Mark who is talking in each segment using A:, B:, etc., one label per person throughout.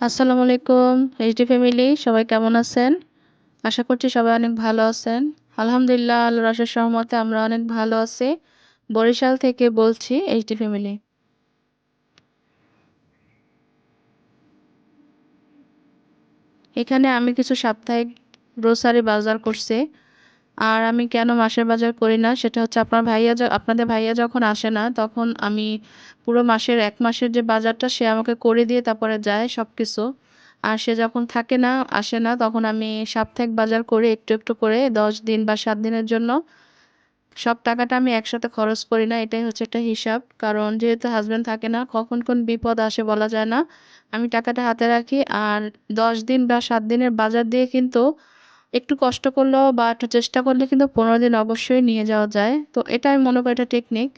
A: আসসালামু আলাইকুম HD family সবাই কেমন আছেন? আশা করছি সবাই অনেক ভালো আছেন। আলহামদুলিল্লাহ আল্লাহ রসের সহমতে আমরা অনেক ভালো আছি। বরিশাল থেকে বলছি এইচডি ফ্যামিলি এখানে আমি কিছু সাপ্তাহিক গ্রোসারি বাজার করছি। আর আমি কেন মাসের বাজার করি না? সেটা হচ্ছে আপনার ভাইয়া আপনাদের ভাইয়া যখন আসে না, তখন আমি পুরো মাসের এক মাসের যে বাজারটা সে আমাকে করে দিয়ে তারপরে যায় সব কিছু আর সে যখন থাকে না, আসে না, তখন আমি সাপ্তাহিক বাজার করে একটু একটু করে, দশ দিন বা সাত দিনের জন্য। সব টাকাটা আমি একসাথে খরচ করি না, এটাই হচ্ছে একটা হিসাব। কারণ যেহেতু হাজব্যান্ড থাকে না, কখন কোন বিপদ আসে বলা যায় না। আমি টাকাটা হাতে রাখি, আর দশ দিন বা সাত দিনের বাজার দিয়ে কিন্তু একটু কষ্ট করলেও বা একটু চেষ্টা করলে কিন্তু পনেরো দিন অবশ্যই নিয়ে যাওয়া যায়। তো এটা আমি মনে করি এটা টেকনিক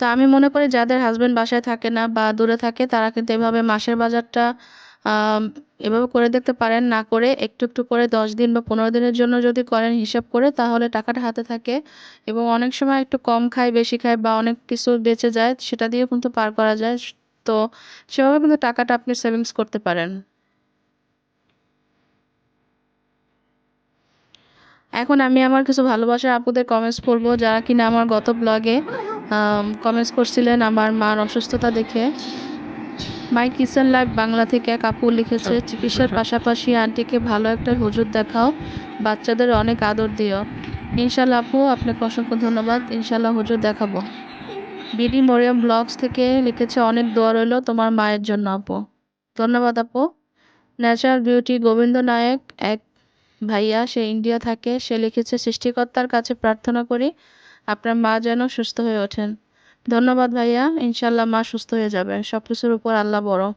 A: তো আমি মনে করি যাদের হাজব্যান্ড বাসায় থাকে না বা দূরে থাকে, তারা কিন্তু এভাবে মাসের বাজারটা এভাবে করে দেখতে পারেন। না করে একটু একটু করে দশ দিন বা পনেরো দিনের জন্য যদি করেন হিসাব করে, তাহলে টাকাটা হাতে থাকে এবং অনেক সময় একটু কম খায়, বেশি খায় বা অনেক কিছু বেঁচে যায়, সেটা দিয়েও কিন্তু পার করা যায়। তো সেভাবে কিন্তু টাকাটা আপনি সেভিংস করতে পারেন। এখন আমি আমার কিছু ভালোবাসার আপুদের কমেন্টস পড়ব যারা কিনা আমার গত ব্লগে কমেন্টস করছিলেন আমার মার অসুস্থতা দেখে। মাই কিচেন লাইফ বাংলা থেকে এক আপু লিখেছে চিকিৎসার পাশাপাশি আন্টিকে ভালো একটা হুজুর দেখাও বাচ্চাদের অনেক আদর দিও। ইনশাল্লাহ আপু আপনাকে অসংখ্য ধন্যবাদ। ইনশাল্লাহ হুজুর দেখাবো। বিডি মরিয়ম ব্লগস থেকে লিখেছে অনেক দোয়া রইল তোমার মায়ের জন্য, আপু। ধন্যবাদ, আপু। ন্যাচারাল বিউটি গোবিন্দ নায়ক, এক ভাইয়া, সে ইন্ডিয়া থাকে। সে লিখেছে, সৃষ্টিকর্তার কাছে প্রার্থনা করি আপনার মা যেন সুস্থ হয়ে ওঠেন। ধন্যবাদ, ভাইয়া। ইনশাল্লাহ মা সুস্থ হয়ে যাবে। সব কিছুর উপর আল্লাহ বড়।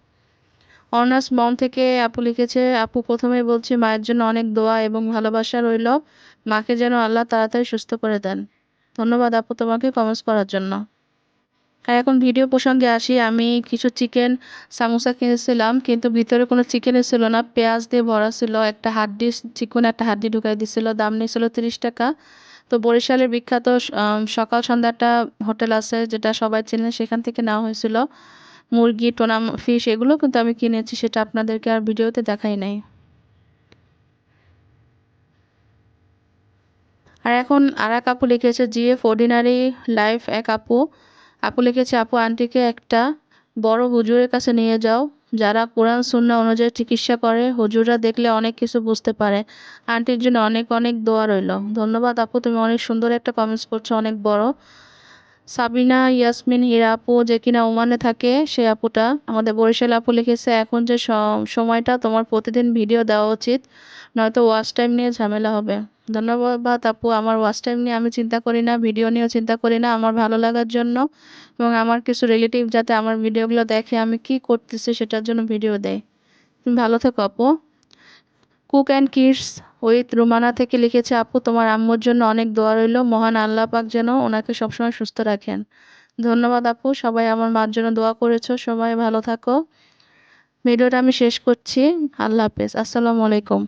A: অনার্স মম থেকে আপু লিখেছে, আপু, প্রথমেই বলছি মায়ের জন্য অনেক দোয়া এবং ভালোবাসা রইল। মাকে যেন আল্লাহ তাড়াতাড়ি সুস্থ করে দেন। ধন্যবাদ, আপু, তোমাকে কমেন্টস করার জন্য। আর এখন ভিডিও প্রসঙ্গে আসি, আমি কিছু চিকেন সামোসা কিনেছিলাম কিন্তু ভিতরে কোনো চিকেনই ছিল না, পেঁয়াজ দিয়ে ভরা ছিল, একটা হাড্ডি, চিকন একটা হাড্ডি ঢুকাই দিছিল, দাম নিয়েছিল তিরিশ টাকা। তো বরিশালের বিখ্যাত সকাল সন্ধ্যা একটা হোটেল আছে, যেটা সবাই চেনে, সেখান থেকে নেওয়া হয়েছিল। মুরগি, টোনা, ফিশ, এগুলো কিন্তু আমি কিনেছি, সেটা আপনাদেরকে আর ভিডিওতে দেখাই নাই। আর এখন আর এক আপু লিখেছে জিএফ অর্ডিনারি লাইফ, এক আপু। আপু লিখেছে, আপু, আন্টিকে একটা বড় হুজুরের কাছে নিয়ে যাও, যারা কোরআন সুন্না অনুযায়ী চিকিৎসা করে। হুজুররা দেখলে অনেক কিছু বুঝতে পারে। আন্টির জন্য অনেক অনেক দোয়া রইল। ধন্যবাদ আপু, তুমি অনেক সুন্দর একটা কমেন্টস করছ, অনেক বড়। সাবিনা, ইয়াসমিন হীরা আপু যে কিনা ওমানে থাকে সে আপুটা আমাদের বরিশাল আপু লিখেছে, এখন যে সময়টা তোমার প্রতিদিন ভিডিও দেওয়া উচিত, নয়তো ওয়াচ টাইম নিয়ে ঝামেলা হবে। ধন্যবাদ আপু, আমার ওয়াচ টাইম নিয়ে আমি চিন্তা করি না ভিডিও নিয়েও চিন্তা করি না, আমার ভালো লাগার জন্য এবং আমার কিছু রিলেটিভ যাতে আমার ভিডিওগুলো দেখে আমি কি করতেছি সেটার জন্য ভিডিও দেয়। তুমি ভালো থেকো আপু। Cook and kids with Rumana থেকে লিখেছে, আপু, তোমার আম্মুর জন্য অনেক দোয়া রইল। মহান আল্লাহ পাক যেন ওনাকে সবসময় সুস্থ রাখেন। ধন্যবাদ আপু, সবাই আমার মার জন্য দোয়া করেছ। সবাই ভালো থাকো। ভিডিওটা আমি শেষ করছি। আল্লাহ হাফেজ। আসসালামু আলাইকুম।